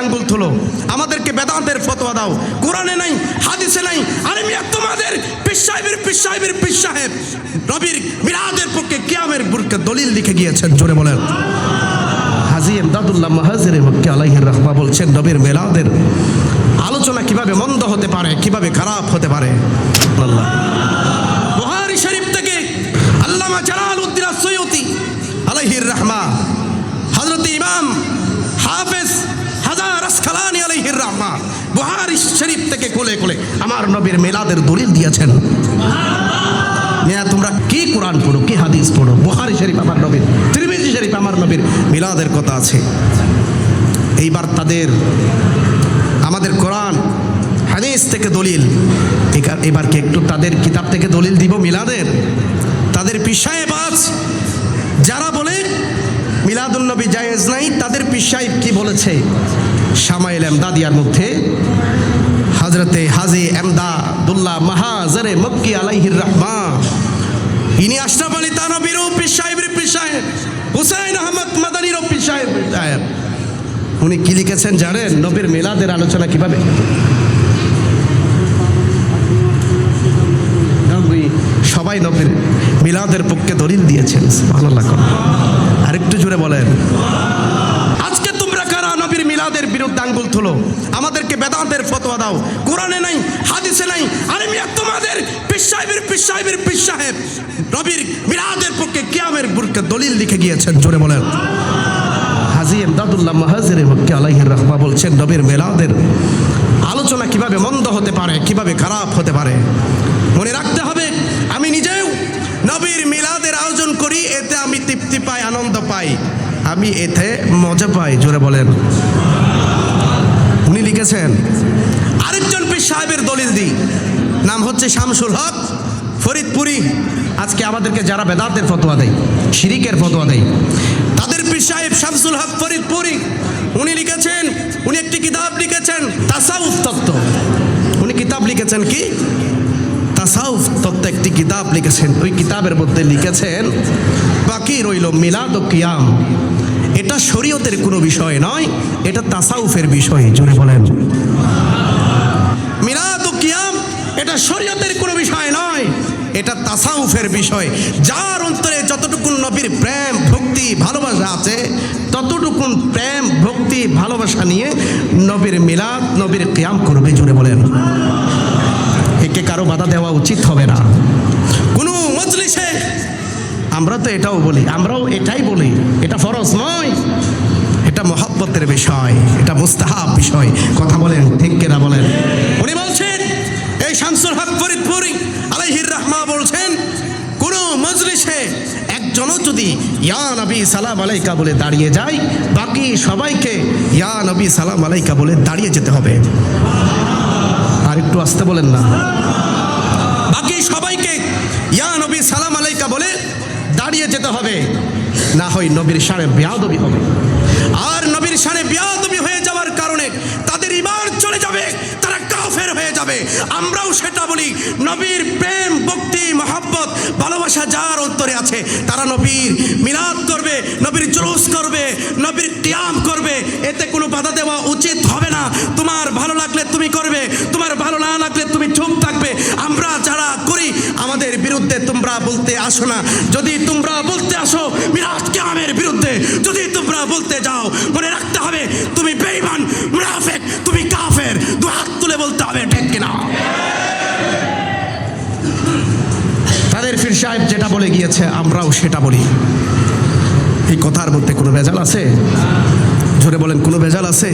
আঙ্গুল তুলো আমাদেরকে বেদান্তের ফতোয়া দাও। কোরআনে নাই, হাদিসে নাই। আরে মিয়া, তোমাদের পীর সাহেবের পীর সাহেবের পীর সাহেব নবীর মিরাদের পক্ষে কিয়ামের বুরকে দলিল লিখে গিয়েছেন, জোরে বলেন। হাজি এমদাদুল্লাহ মাহাজির মক্কে আলাইহির রহমা বলছেন নবীর মেলাদের আলোচনা কীভাবে মন্দ হতে পারে, কীভাবে খারাপ হতে পারে? আল্লাহ বুহারি শরীফ থেকে কোলে কোলে আমার নবীর মেলাদের দলিল দিয়েছেন। তোমরা কি কোরআন পড়ো, কি হাদিস পড়ো? বুহারি শরীফ আমার নবীর ত্রিবেদী শরীফ আমার নবীর মিলাদের কথা আছে। এইবার তাদের, আমাদের কোরআন, হাদিস থেকে দলিল। এবার কি একটু তাদের কিতাব থেকে দলিল দিব মিলাদের? তাদের পিসায় বাজ যারা মিলাদুন্নবী জায়েজ নাই, তাদের পিসাইব কি বলেছে? শামাইল এমদাদিয়ার মধ্যে হজরতে হাজি এমদাদুল্লাহ মাহাজরে মক্কি আলাইহির রহমা ইনি আশরাফ আলী তানবীরও পীর সাহেবের পীর সাহেব, হুসাইন আহমদ মাদানিরও পীর সাহেব। সাহেব উনি কি লিখেছেন জানেন? নবীর মেলাদের আলোচনা কীভাবে? সবাই নবীর মিলাদের পক্ষে দলিল দিয়েছেন ভালো আরেকটু জোরে বলেন। আজকে তোমরা কারা নবীর মিলাদের বিরুদ্ধে আঙ্গুল তুলো? আমাদেরকে বেদান্তের ফতোয়া দাও। কোরআনে নাই, হাদিসে নাই। আরে মিয়া, তোমাদের পীর সাহেবের পীর সাহেবের সাহেব নবীর মিলাদের পক্ষে কিয়ামের বুরকে দলিল লিখে গিয়েছেন, জোরে বলেন। হাজি এমদাদুল্লাহ মাহাজির মক্কে আলাইহির রহমা বলছেন, নবীর মেলাদের আলোচনা কীভাবে মন্দ হতে পারে, কীভাবে খারাপ হতে পারে? তৃপ্তি পাই আনন্দ পাই আমি এতে মজা পাই, জোরে বলেন। উনি লিখেছেন, আরেকজন পীর সাহেবের দলিল দিই। নাম হচ্ছে শামসুল হক, ফরিদপুরি। আজকে আমাদেরকে যারা বেদাতের ফতোয়া দেয়, শিরিকের ফতোয়া দেয়, তাদের পীর সাহেব শামসুল হক, ফরিদপুরি। উনি লিখেছেন, উনি একটি কিতাব লিখেছেন, তাসাউফ তত্ত্ব। উনি কিতাব লিখেছেন কি? তাসাউফ তত্ত্ব একটি কিতাব লিখেছেন। ওই কিতাবের মধ্যে লিখেছেন বাকি রইল মিলাদ কিয়াম। এটা শরীয়তের কোনো বিষয় নয়, এটা তাসাউফের বিষয়, জোরে বলেন। মিলাদ কিয়াম এটা শরীয়তের কোনো বিষয় নয়, এটা তাসাউফের বিষয়। যার অন্তরে যতটুকুন নবীর প্রেম, ভক্তি, ভালোবাসা আছে, ততটুকুন প্রেম, ভক্তি, ভালোবাসা নিয়ে নবীর মিলাদ, নবীর কিয়াম করবে, জোরে বলেন। একে কারও বাধা দেওয়া উচিত হবে না। কোনো মজলিসে আমরা তো এটাও বলি, আমরাও এটাই বলি। এটা ফরজ নয়, এটা মহাব্বতের বিষয়, এটা মুস্তাহাব বিষয়। কথা বলেন, ঠিক কেনা বলেন? উনি বলছেন, এই শামসুল হক ফরিদপুরি আলাইহির রাহমা বলছেন, কোন মজলিসে একজনও যদি ইয়া নবী সালাম আলাইকা বলে দাঁড়িয়ে যায়, বাকি সবাইকে ইয়া নবী সালাম আলাইকা বলে দাঁড়িয়ে যেতে হবে। আর একটু আসতে বলেন না। বাকি সবাইকে ইয়া নবী সালাম আলাইকা বলে দাঁড়িয়ে যেতে হবে। না হয় নবীর সাড়ে বেয়াদবি হবে। আর নবীর সাড়ে বেয়াদবি হয়ে যাওয়ার কারণে তাদের ইমান চলে যাবে, তারা কাফের হয়ে যাবে। আমরাও সেটা বলি, নবীর প্রেম, ভক্তি, মহাব্বত, ভালোবাসা যার অন্তরে আছে, তারা নবীর মিলাদ করবে, নবীর জুলুস করবে, নবীর তিয়াম আমাদের বিরুদ্ধে তোমরা বলতে আসো না। যদি তোমরা বলতে আসো, মিরাজ কিয়ামের বিরুদ্ধে যদি তোমরা বলতে যাও, মনে রাখতে হবে, তুমি বেঈমান, মুনাফিক, তুমি কাফের। দু হাত তুলে বলতে হবে, ঠিক কিনা? তাদের ফির সাহেব যেটা বলে গিয়েছে, আমরাও সেটা বলি। এই কথার মধ্যে কোনো ভেজাল আছে? জোরে বলেন, কোনো ভেজাল আছে?